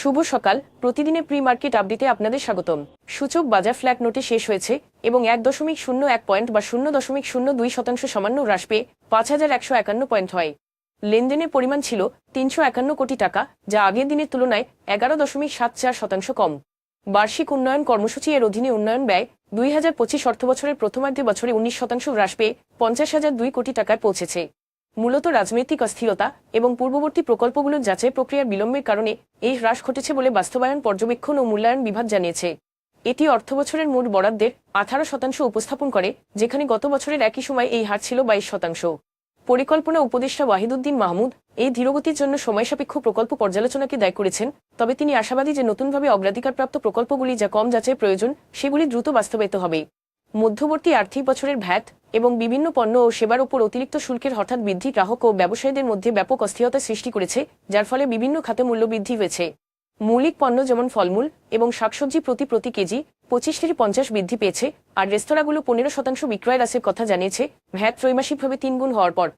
শুভ সকাল। প্রতিদিনের pre market আপডেটে আপনাদের স্বাগতম। সূচক বাজার ফ্ল্যাট নোটে শেষ হয়েছে এবং এক দশমিক শূন্য এক পয়েন্ট বা শূন্য দশমিক শূন্য দুই শতাংশ সামান্য হ্রাস পেয়ে পাঁচ হাজার একশো একান্ন পয়েন্ট হয়। লেনদেনের পরিমাণ ছিল তিনশো একান্ন কোটি টাকা, যা আগের দিনের তুলনায় এগারো দশমিক সাত চার শতাংশ কম। বার্ষিক উন্নয়ন কর্মসূচি এর অধীনে উন্নয়ন ব্যয় দুই হাজার পঁচিশ অর্থবছরের প্রথমার্ধে বছরে উনিশ শতাংশ হ্রাস পেয়ে পঞ্চাশ হাজার দুই কোটি টাকায় পৌঁছেছে। মূলত রাজনৈতিক অস্থিরতা এবং পূর্ববর্তী প্রকল্পগুলোর যাচাই প্রক্রিয়ার বিলম্বের কারণে এই হ্রাস ঘটেছে বলে বাস্তবায়ন, পর্যবেক্ষণ ও মূল্যায়ন বিভাগ জানিয়েছে। এটি অর্থবছরের মোট বরাদ্দের আঠারো শতাংশ উপস্থাপন করে, যেখানে গত বছরের একই সময় এই হার ছিল বাইশ শতাংশ। পরিকল্পনা উপদেষ্টা ওয়াহিদুদ্দিন মাহমুদ এই ধীরগতির জন্য সময়সাপেক্ষ প্রকল্প পর্যালোচনাকে দায় করেছেন, তবে তিনি আশাবাদী যে নতুনভাবে অগ্রাধিকারপ্রাপ্ত প্রকল্পগুলি যা কম যাচাই প্রয়োজন, সেগুলি দ্রুত বাস্তবায়িত হবে। মধ্যবর্তী আর্থিক বছরের ভ্যাট এবং বিভিন্ন পণ্য ও সেবার উপর অতিরিক্ত শুল্কের হঠাৎ বৃদ্ধি গ্রাহক ও ব্যবসায়ীদের মধ্যে ব্যাপক অস্থিরতা সৃষ্টি করেছে, যার ফলে বিভিন্ন খাতে মূল্য বৃদ্ধি হয়েছে। মৌলিক পণ্য যেমন ফলমূল এবং শাকসবজি প্রতি প্রতি কেজি পঁচিশ থেকে পঞ্চাশ বৃদ্ধি পেয়েছে, আর রেস্তোরাঁগুলো পনেরো শতাংশ বিক্রয় হ্রাসের কথা জানিয়েছে ভ্যাট ত্রৈমাসিকভাবে তিনগুণ হওয়ার পর।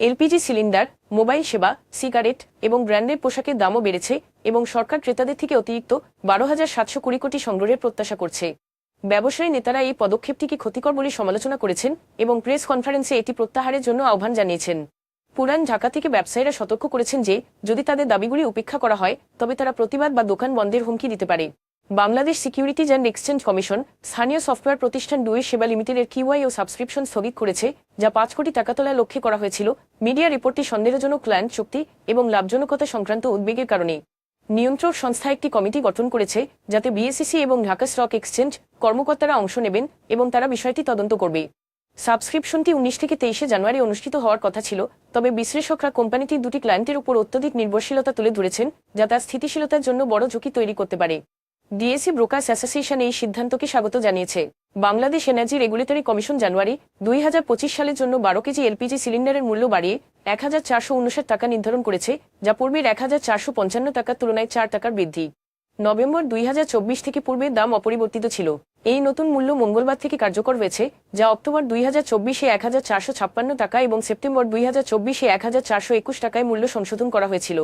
এলপিজি সিলিন্ডার, মোবাইল সেবা, সিগারেট এবং ব্র্যান্ডের পোশাকের দামও বেড়েছে এবং সরকার ক্রেতাদের থেকে অতিরিক্ত বারো হাজার সাতশো কুড়ি কোটি সংগ্রহের প্রত্যাশা করছে। ব্যবসায়ী নেতারা এই পদক্ষেপটিকে ক্ষতিকর বলে সমালোচনা করেছেন এবং প্রেস কনফারেন্সে এটি প্রত্যাহারের জন্য আহ্বান জানিয়েছেন? পুরান ঢাকা থেকে ব্যবসায়ীরা সতর্ক করেছেন যে, যদি তাদের দাবিগুলি উপেক্ষা করা হয়, তবে তারা প্রতিবাদ বা দোকান বন্ধের হুমকি দিতে পারে। Bangladesh securities and exchange commission, স্থানীয় সফটওয়্যার প্রতিষ্ঠান ডুয়ে সেবা লিমিটেডের কিউআই ও সাবস্ক্রিপশন স্থগিত করেছে, যা পাঁচ কোটি টাকা তোলার লক্ষ্যে করা হয়েছিল। মিডিয়া রিপোর্টটি সন্দেহজনক, ক্লায়েন্ট চুক্তি এবং লাভজনকতা সংক্রান্ত উদ্বেগের কারণে। নিয়ন্ত্রক সংস্থা একটি কমিটি গঠন করেছে যাতে বিএসিসি এবং ঢাকা স্টক এক্সচেঞ্জ কর্মকর্তারা অংশ নেবেন এবং তারা বিষয়টি তদন্ত করবে। সাবস্ক্রিপশনটি উনিশ থেকে তেইশে জানুয়ারি অনুষ্ঠিত হওয়ার কথা ছিল, তবে বিশ্লেষকরা কোম্পানিটির দুটি ক্লায়েন্টের উপর অত্যধিক নির্ভরশীলতা তুলে ধরেছেন যা তার স্থিতিশীলতার জন্য বড় ঝুঁকি তৈরি করতে পারে। ডিএসি ব্রোকার্স অ্যাসোসিয়েশন এই সিদ্ধান্তকে স্বাগত জানিয়েছে। Bangladesh energy regulatory commission January দুই হাজার পঁচিশ সালের জন্য বারো কেজি এলপিজি সিলিন্ডারের মূল্য বাড়িয়ে এক হাজার চারশো উনষাট টাকা নির্ধারণ করেছে, যা পূর্বের এক হাজার চারশো পঞ্চান্ন টাকার তুলনায় চার টাকার বৃদ্ধি। নভেম্বর দুই হাজার চব্বিশ থেকে পূর্বের দাম অপরিবর্তিত ছিল। এই নতুন মূল্য মঙ্গলবার থেকে কার্যকর হয়েছে, যা অক্টোবর দুই হাজার চব্বিশে এক হাজার চারশো ছাপ্পান্ন টাকা এবং সেপ্টেম্বর দুই হাজার চব্বিশে এক হাজার চারশো একুশ টাকায় মূল্য সংশোধন করা হয়েছিল।